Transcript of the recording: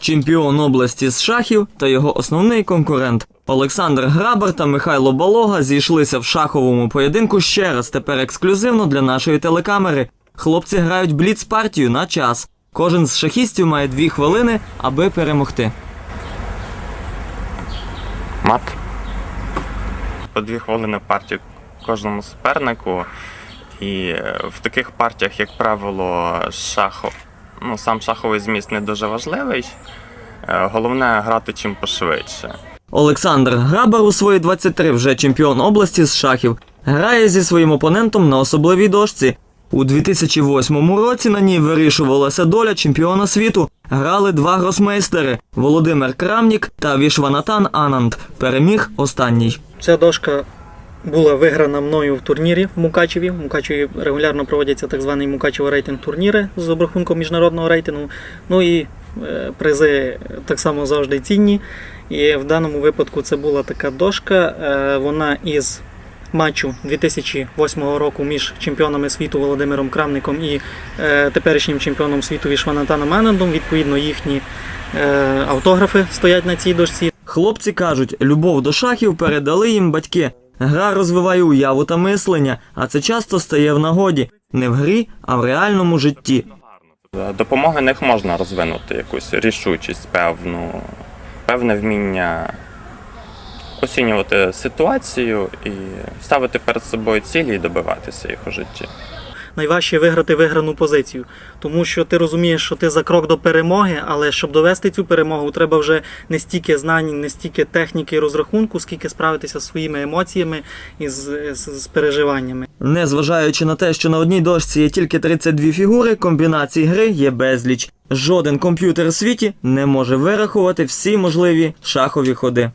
чемпіон області з шахів та його основний конкурент. Олександр Грабар та Михайло Балога зійшлися в шаховому поєдинку ще раз, тепер ексклюзивно для нашої телекамери. Хлопці грають бліц-партію на час. Кожен з шахістів має дві хвилини, аби перемогти. Мат. По дві хвилини партію кожному супернику. І е, в таких партіях, як правило, шахо, ну, сам шаховий зміст не дуже важливий. Е, Головне грати чим пошвидше. Олександр Грабар у свої 23 вже чемпіон області з шахів. Грає зі своїм опонентом на особливій дошці. У 2008 році на ній вирішувалася доля чемпіона світу. Грали два гросмейстери Володимир Крамнік та Вішванатан Ананд. Переміг останній. Ця дошка була виграна мною в турнірі в Мукачеві. В Мукачеві регулярно проводяться так званий Мукачево рейтинг турніри з обрахунком міжнародного рейтингу. Ну і е, призи так само завжди цінні. І в даному випадку це була така дошка. е, Вона із матчу 2008 року між чемпіонами світу Володимиром Крамником і е, теперішнім чемпіоном світу Вішванатаном Анандом. Відповідно, їхні автографи стоять на цій дошці. Хлопці кажуть, любов до шахів передали їм батьки. Гра розвиває уяву та мислення, а це часто стає в нагоді не в грі, а в реальному житті. За допомогою них можна розвинути якусь рішучість, певну, певне вміння оцінювати ситуацію і ставити перед собою цілі і добиватися їх у житті. Найважче виграти виграну позицію, тому що ти розумієш, що ти за крок до перемоги, але щоб довести цю перемогу, треба вже не стільки знань, не стільки техніки і розрахунку, скільки справитися зі своїми емоціями і з, з, з переживаннями. Незважаючи на те, що на одній дошці є тільки 32 фігури, комбінацій гри є безліч. Жоден комп'ютер у світі не може вирахувати всі можливі шахові ходи.